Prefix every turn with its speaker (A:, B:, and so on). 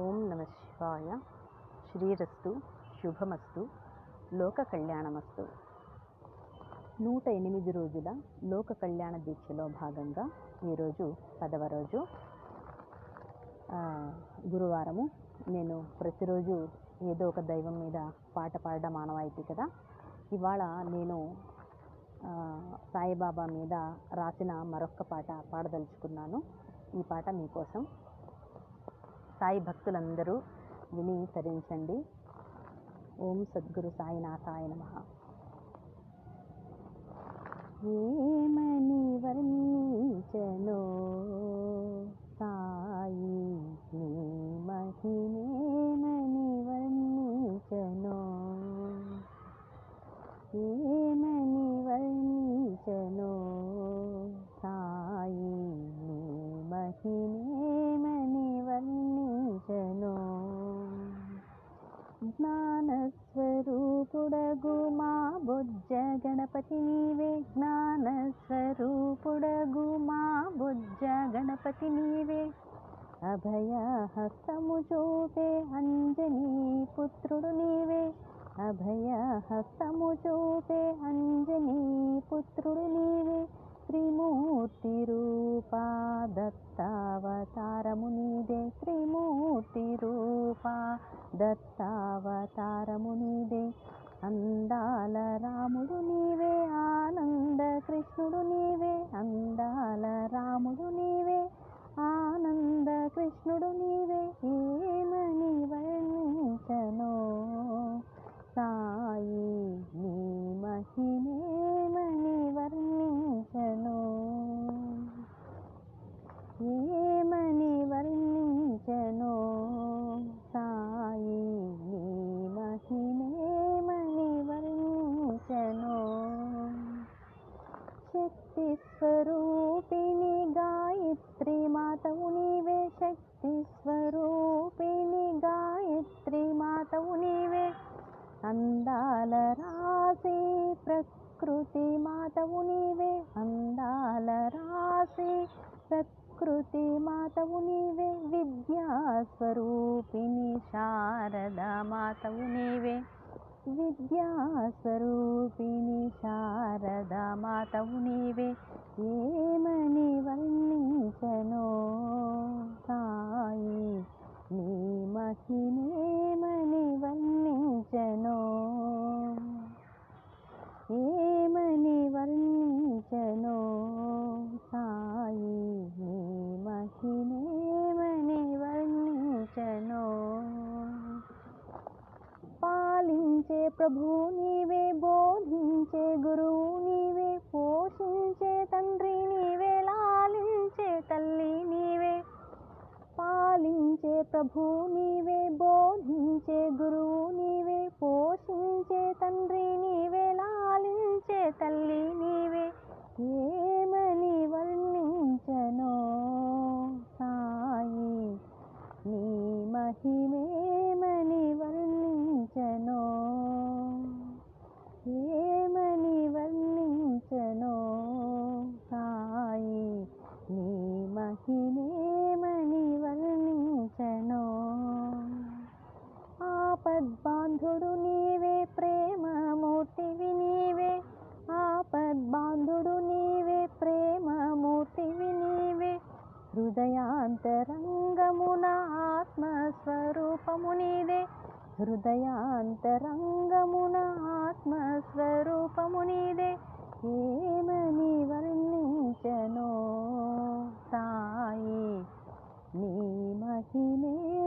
A: ఓం నమ శివాయ. శ్రీరస్తు. శుభమస్తు. లోక కళ్యాణమస్తు నూట ఎనిమిది రోజుల లోక కళ్యాణ దీక్షలో భాగంగా ఈరోజు పదవ రోజు. గురువారము. నేను ప్రతిరోజు ఏదో ఒక దైవం మీద పాట పాడడం మానవాయితీ కదా. ఇవాళ నేను సాయిబాబా మీద రాసిన మరొక్క పాట పాడదలుచుకున్నాను. ఈ పాట మీకోసం సాయి భక్తులందరూ విని తరించండి. ఓం సద్గురు సాయినాథాయ నమ. ఏమని వర్ణించనో సాయి నీ మహిమేమని వర్ణించనో? ఏమని వర్ణించనో సాయి నీ గణపతి నీవే జ్ఞానస్వరూపుడగు మా బొజ్జ గణపతి నీవే. అభయ హస్తము చూపే అంజనీ పుత్రుడు నీవే. అభయ హస్తము చూపే అంజనీ పుత్రుడు నీవే. త్రిమూర్తి రూపా దత్తావతారము నీదే. త్రిమూర్తి రూపా దత్తావతారము నీదే. అందాల రాముడు నీవే కృష్ణుడు నీవే అందాల రాముడు ప్రకృతి మాతవు నీవే అందాల రాసి ప్రకృతి మాతవు నీవే విద్యాస్వరూపిణి శారద మాతవు నీవే విద్యాస్వరూపిణి శారద మాతవు నీవే ఏ పాలించే ప్రభు నీవే బోధించే గురువు నీవే పోషించే తండ్రి నీవే లాలించే తల్లి నీవే పాలించే ప్రభు నీవే బోధించే గురువు. బాంధుడు నీవే ప్రేమమూర్తివి నీవే. ఆపద్బాంధుడు నీవే ప్రేమమూర్తివి నీవే. హృదయాంతరంగమున ఆత్మస్వరూపము నీదే. హృదయాంతరంగమున ఆత్మస్వరూపము నీదే. ఏమని వర్ణించనో సాయి? నీ మహిమే